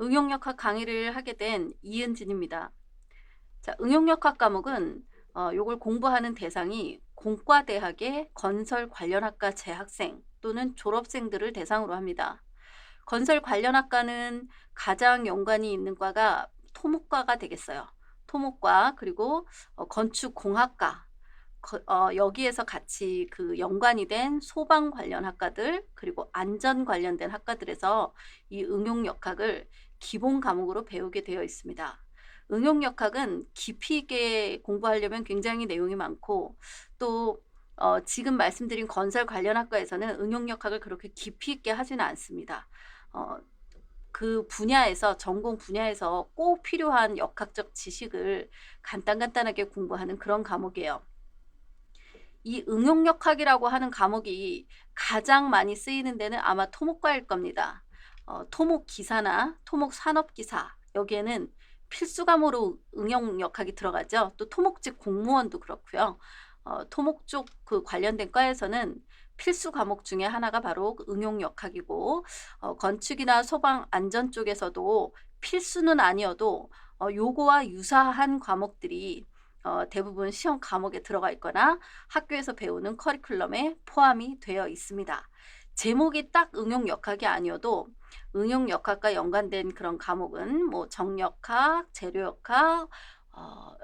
응용역학 강의를 하게 된 이은진입니다. 자, 응용역학 과목은 어, 요걸 공부하는 대상이 공과대학의 건설 관련 학과 재학생 또는 졸업생들을 대상으로 합니다. 건설 관련 학과는 가장 연관이 있는 과가 토목과가 되겠어요. 토목과 그리고 어, 건축공학과 거- 어, 여기에서 같이 그 연관이 된 소방 관련 학과들 그리고 안전 관련된 학과들에서 이 응용 역학을 기본 과목으로 배우게 되어 있습니다. 응용역학은 깊이 있게 공부하려면 굉장히 내용이 많고 또 어, 지금 말씀드린 건설 관련 학과에서는 응용역학을 그렇게 깊이 있게 하지는 않습니다. 어, 그 분야에서 전공 분야에서 꼭 필요한 역학적 지식을 간단간단하게 공부하는 그런 과목이에요. 이 응용역학이라고 하는 과목이 가장 많이 쓰이는 데는 아마 토목과일 겁니다. 어, 토목 기사나 토목 산업 기사 여기에는 필수 과목으로 응용 역학이 들어가죠. 또 토목직 공무원도 그렇고요. 어, 토목 쪽 그 관련된 과에서는 필수 과목 중에 하나가 바로 그 응용 역학이고 어, 건축이나 소방 안전 쪽에서도 필수는 아니어도 어, 요거와 유사한 과목들이 어, 대부분 시험 과목에 들어가 있거나 학교에서 배우는 커리큘럼에 포함이 되어 있습니다. 제목이 딱 응용 역학이 아니어도 응용 역학과 연관된 그런 과목은 뭐 정역학, 재료역학, 어,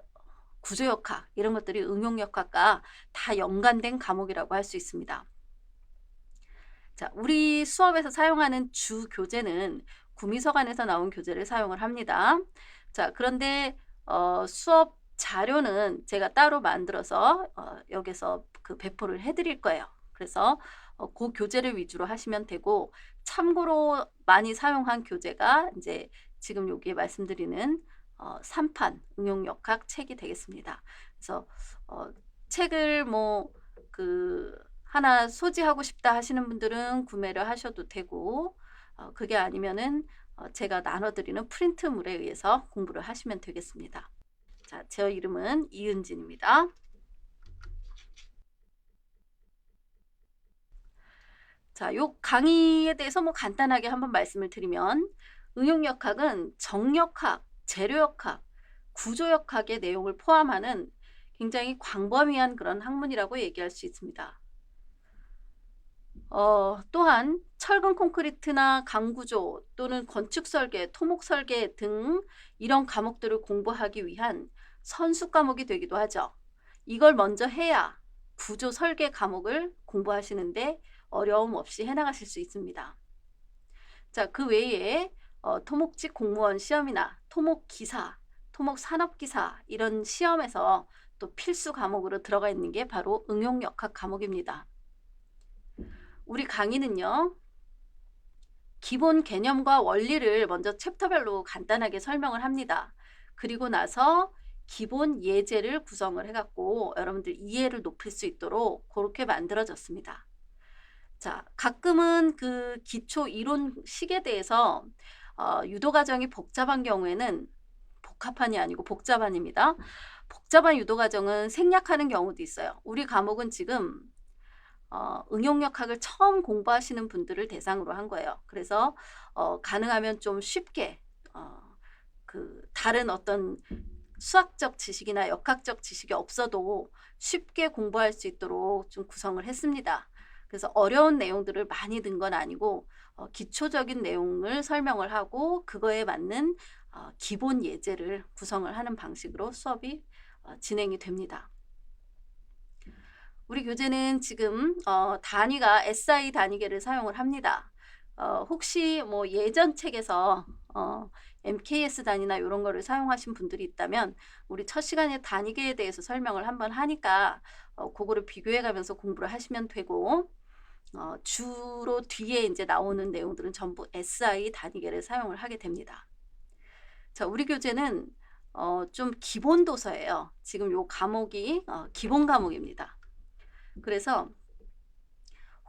구조역학 이런 것들이 응용역학과 다 연관된 과목이라고 할 수 있습니다. 자, 우리 수업에서 사용하는 주 교재는 구미서관에서 나온 교재를 사용을 합니다. 자, 그런데 어, 수업 자료는 제가 따로 만들어서 어, 여기서 그 배포를 해드릴 거예요. 그래서 어, 그 교재를 위주로 하시면 되고 참고로 많이 사용한 교재가 이제 지금 여기에 말씀드리는 어, 3판 응용역학 책이 되겠습니다. 그래서 어, 책을 뭐 그 하나 소지하고 싶다 하시는 분들은 구매를 하셔도 되고 어, 그게 아니면은 어, 제가 나눠드리는 프린트물에 의해서 공부를 하시면 되겠습니다. 자, 제 이름은 이은진입니다. 자, 요 강의에 대해서 뭐 간단하게 한번 말씀을 드리면 응용역학은 정역학, 재료역학, 구조역학의 내용을 포함하는 굉장히 광범위한 그런 학문이라고 얘기할 수 있습니다. 어, 또한 철근 콘크리트나 강구조 또는 건축 설계, 토목 설계 등 이런 과목들을 공부하기 위한 선수 과목이 되기도 하죠. 이걸 먼저 해야 구조 설계 과목을 공부하시는데 어려움 없이 해나가실 수 있습니다. 자, 그 외에 어, 토목직 공무원 시험이나 토목 기사, 토목 산업 기사 이런 시험에서 또 필수 과목으로 들어가 있는 게 바로 응용역학 과목입니다. 우리 강의는요. 기본 개념과 원리를 먼저 챕터별로 간단하게 설명을 합니다. 그리고 나서 기본 예제를 구성을 해갖고 여러분들 이해를 높일 수 있도록 그렇게 만들어졌습니다. 자, 가끔은 그 기초 이론식에 대해서 어, 유도 과정이 복잡한 경우에는 복합한이 아니고 복잡한입니다. 복잡한 유도 과정은 생략하는 경우도 있어요. 우리 과목은 지금 어, 응용역학을 처음 공부하시는 분들을 대상으로 한 거예요. 그래서 어, 가능하면 좀 쉽게 어, 그 다른 어떤 수학적 지식이나 역학적 지식이 없어도 쉽게 공부할 수 있도록 좀 구성을 했습니다. 그래서 어려운 내용들을 많이 든 건 아니고 어, 기초적인 내용을 설명을 하고 그거에 맞는 어, 기본 예제를 구성을 하는 방식으로 수업이 어, 진행이 됩니다. 우리 교재는 지금 어, 단위가 SI 단위계를 사용을 합니다. 어, 혹시 뭐 예전 책에서 어, MKS 단위나 이런 거를 사용하신 분들이 있다면 우리 첫 시간에 단위계에 대해서 설명을 한번 하니까 어, 그거를 비교해 가면서 공부를 하시면 되고 어, 주로 뒤에 이제 나오는 내용들은 전부 SI 단위계를 사용을 하게 됩니다. 자, 우리 교재는 어, 좀 기본 도서예요. 지금 요 과목이 어, 기본 과목입니다. 그래서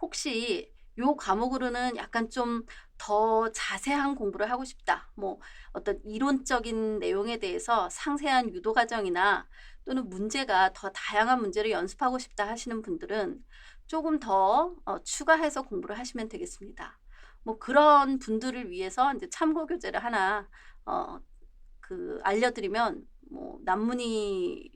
혹시 요 과목으로는 약간 좀 더 자세한 공부를 하고 싶다. 뭐 어떤 이론적인 내용에 대해서 상세한 유도 과정이나 또는 문제가 더 다양한 문제를 연습하고 싶다 하시는 분들은 조금 더 어, 추가해서 공부를 하시면 되겠습니다. 뭐 그런 분들을 위해서 이제 참고 교재를 하나 어, 그 알려드리면 뭐 남문희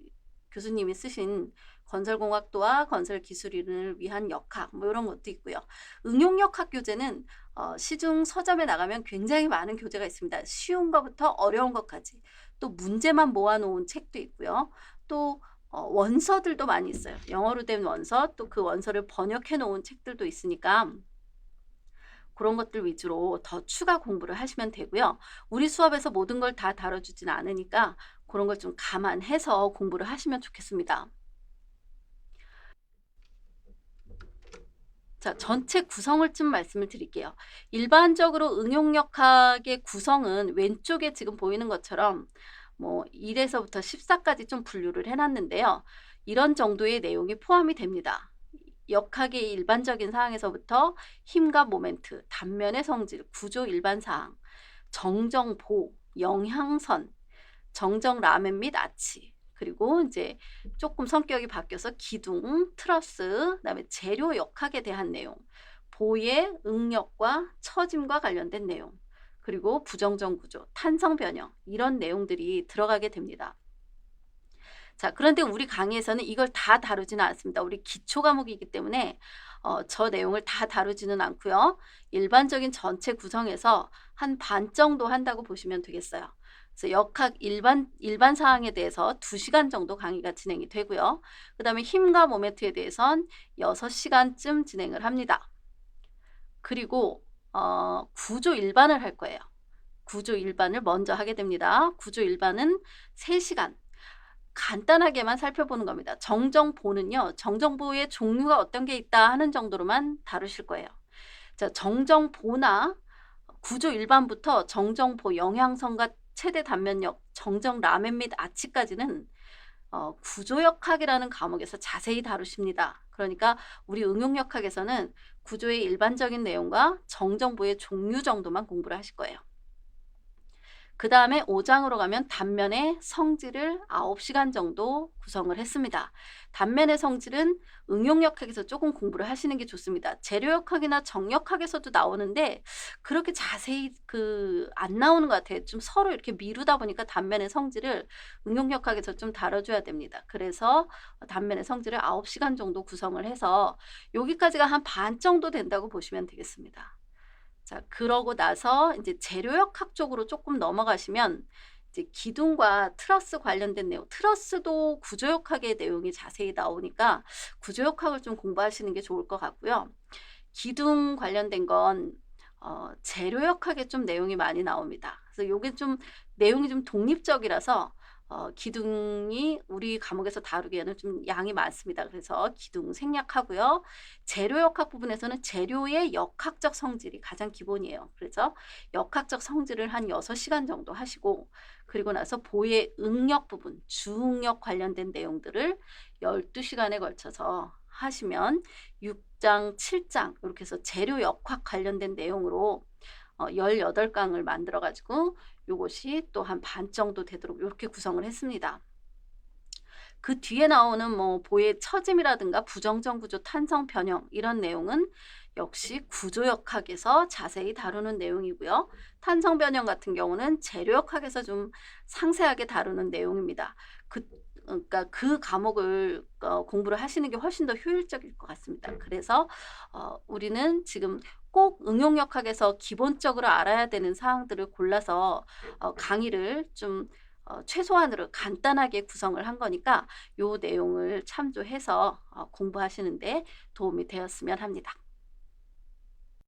교수님이 쓰신 건설공학도와 건설기술인을 위한 역학 뭐 이런 것도 있고요. 응용역학 교재는 어, 시중 서점에 나가면 굉장히 많은 교재가 있습니다. 쉬운 것부터 어려운 것까지 또 문제만 모아놓은 책도 있고요. 또 어, 원서들도 많이 있어요. 영어로 된 원서 또 그 원서를 번역해 놓은 책들도 있으니까 그런 것들 위주로 더 추가 공부를 하시면 되고요. 우리 수업에서 모든 걸 다 다뤄주진 않으니까 그런 걸 좀 감안해서 공부를 하시면 좋겠습니다. 자, 전체 구성을 좀 말씀을 드릴게요. 일반적으로 응용역학의 구성은 왼쪽에 지금 보이는 것처럼 뭐 1에서부터 14까지 좀 분류를 해놨는데요. 이런 정도의 내용이 포함이 됩니다. 역학의 일반적인 사항에서부터 힘과 모멘트, 단면의 성질, 구조 일반 사항, 정정보, 영향선, 정정 라멘 및 아치, 그리고 이제 조금 성격이 바뀌어서 기둥, 트러스, 그다음에 재료 역학에 대한 내용, 보의 응력과 처짐과 관련된 내용, 그리고 부정정 구조, 탄성 변형 이런 내용들이 들어가게 됩니다. 자, 그런데 우리 강의에서는 이걸 다 다루지는 않습니다. 우리 기초 과목이기 때문에 어, 저 내용을 다 다루지는 않고요. 일반적인 전체 구성에서 한 반 정도 한다고 보시면 되겠어요. 그래서 역학 일반 일반 사항에 대해서 2시간 정도 강의가 진행이 되고요. 그다음에 힘과 모멘트에 대해선 6시간쯤 진행을 합니다. 그리고 어, 구조 일반을 할 거예요. 구조 일반을 먼저 하게 됩니다. 구조 일반은 3시간. 간단하게만 살펴보는 겁니다. 정정보는요. 정정보의 종류가 어떤 게 있다 하는 정도로만 다루실 거예요. 자, 정정보나 구조 일반부터 정정보 영향성과 최대 단면력, 정정 라멘 및 아치까지는 어, 구조역학이라는 과목에서 자세히 다루십니다. 그러니까 우리 응용역학에서는 구조의 일반적인 내용과 정정보의 종류 정도만 공부를 하실 거예요. 그 다음에 5장으로 가면 단면의 성질을 9시간 정도 구성을 했습니다. 단면의 성질은 응용역학에서 조금 공부를 하시는 게 좋습니다. 재료역학이나 정역학에서도 나오는데 그렇게 자세히 그 안 나오는 것 같아요. 좀 서로 이렇게 미루다 보니까 단면의 성질을 응용역학에서 좀 다뤄줘야 됩니다. 그래서 단면의 성질을 9시간 정도 구성을 해서 여기까지가 한 반 정도 된다고 보시면 되겠습니다. 자, 그러고 나서 이제 재료역학 쪽으로 조금 넘어가시면 이제 기둥과 트러스 관련된 내용, 트러스도 구조역학의 내용이 자세히 나오니까 구조역학을 좀 공부하시는 게 좋을 것 같고요. 기둥 관련된 건 어, 재료역학에 좀 내용이 많이 나옵니다. 그래서 이게 좀 내용이 좀 독립적이라서 어, 기둥이 우리 과목에서 다루기에는 좀 양이 많습니다. 그래서 기둥 생략하고요. 재료 역학 부분에서는 재료의 역학적 성질이 가장 기본이에요. 그래서 역학적 성질을 한 6시간 정도 하시고 그리고 나서 보의 응력 부분, 주응력 관련된 내용들을 12시간에 걸쳐서 하시면 6장, 7장 이렇게 해서 재료 역학 관련된 내용으로 어, 18강을 만들어 가지고 요것이 또 한 반 정도 되도록 이렇게 구성을 했습니다. 그 뒤에 나오는 뭐 보의 처짐이라든가 부정정 구조 탄성 변형 이런 내용은 역시 구조역학에서 자세히 다루는 내용이고요. 탄성 변형 같은 경우는 재료역학에서 좀 상세하게 다루는 내용입니다. 그 그러니까 그 과목을 어, 공부를 하시는 게 훨씬 더 효율적일 것 같습니다. 그래서 어, 우리는 지금 꼭 응용 역학에서 기본적으로 알아야 되는 사항들을 골라서 어, 강의를 좀 어, 최소한으로 간단하게 구성을 한 거니까 요 내용을 참조해서 어, 공부하시는데 도움이 되었으면 합니다.